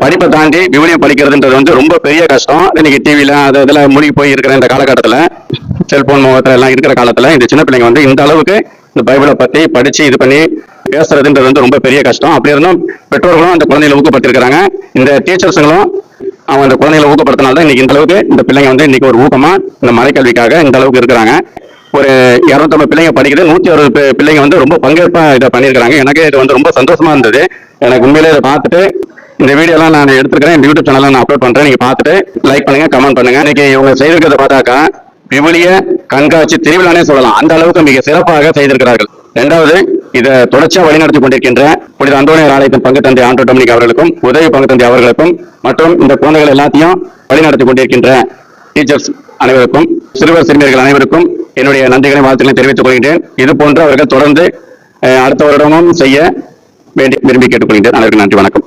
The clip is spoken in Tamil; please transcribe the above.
படிப்பை தாண்டி விவிலியம் படிக்கிறதுன்றது வந்து ரொம்ப பெரிய கஷ்டம். இன்னைக்கு டிவியில் அது இதில் மூழ்கி போய் இருக்கிற இந்த காலகட்டத்தில் செல்போன் முகத்துல எல்லாம் இருக்கிற காலத்தில் இந்த சின்ன பிள்ளைங்க வந்து இந்த அளவுக்கு இந்த பைபிளை பற்றி படித்து இது பண்ணி பேசுறதுன்றது வந்து ரொம்ப பெரிய கஷ்டம். அப்படி இருந்தும் பெற்றோர்களும் அந்த குழந்தைகளை ஊக்கப்படுத்திருக்கிறாங்க. இந்த டீச்சர்ஸுங்களும் அவங்க அந்த குழந்தைகளை ஊக்கப்படுத்தினால தான் இன்னைக்கு இந்த அளவுக்கு இந்த பிள்ளைங்க வந்து இன்னைக்கு ஒரு ஊக்கமா இந்த மலைக்கல்விக்காக இந்த அளவுக்கு இருக்கிறாங்க. ஒரு இரநூத்தம்பது பிள்ளைங்க படிக்குது நூத்தி அறுபது பிள்ளைங்க வந்து ரொம்ப பங்கேற்பா இதை பண்ணியிருக்கிறாங்க. எனக்கு இது வந்து ரொம்ப சந்தோஷமா இருந்தது. எனக்கு உண்மையிலே இதை பார்த்துட்டு இந்த வீடியோலாம் நான் எடுத்துக்கிறேன் இந்த யூடியூப் சேனலில் நான் அப்லோட் பண்ணுறேன் நீங்கள் பார்த்துட்டு லைக் பண்ணுங்கள் கமெண்ட் பண்ணுங்க. இன்னைக்கு இவங்க செய்திருக்கிறத பார்த்தாக்கா விபுலிய கண்காட்சி திருவிழானே சொல்லலாம். அந்த அளவுக்கு மிக சிறப்பாக செய்திருக்கிறார்கள். இரண்டாவது இதை தொடர்ச்சியாக வழிநடத்தி கொண்டிருக்கின்ற புனித அந்தோனியர் ஆலயத்தின் பங்கு தந்தை ஆண்டோ டொமினிக் அவர்களுக்கும் உதவி பங்கு தந்தை அவர்களுக்கும் மற்றும் இந்த குழந்தைகள் எல்லாத்தையும் வழிநடத்தி கொண்டிருக்கின்ற டீச்சர்ஸ் அனைவருக்கும் சிறுவர் சிறுமியர்கள் அனைவருக்கும் என்னுடைய நன்றிகளை வாழ்த்துக்களை தெரிவித்துக் கொள்கின்றேன். இது போன்று அவர்கள் தொடர்ந்து அடுத்த வருடமும் செய்ய வேண்டி விரும்பி கேட்டுக்கொள்கின்றேன். அனைவருக்கும் நன்றி வணக்கம்.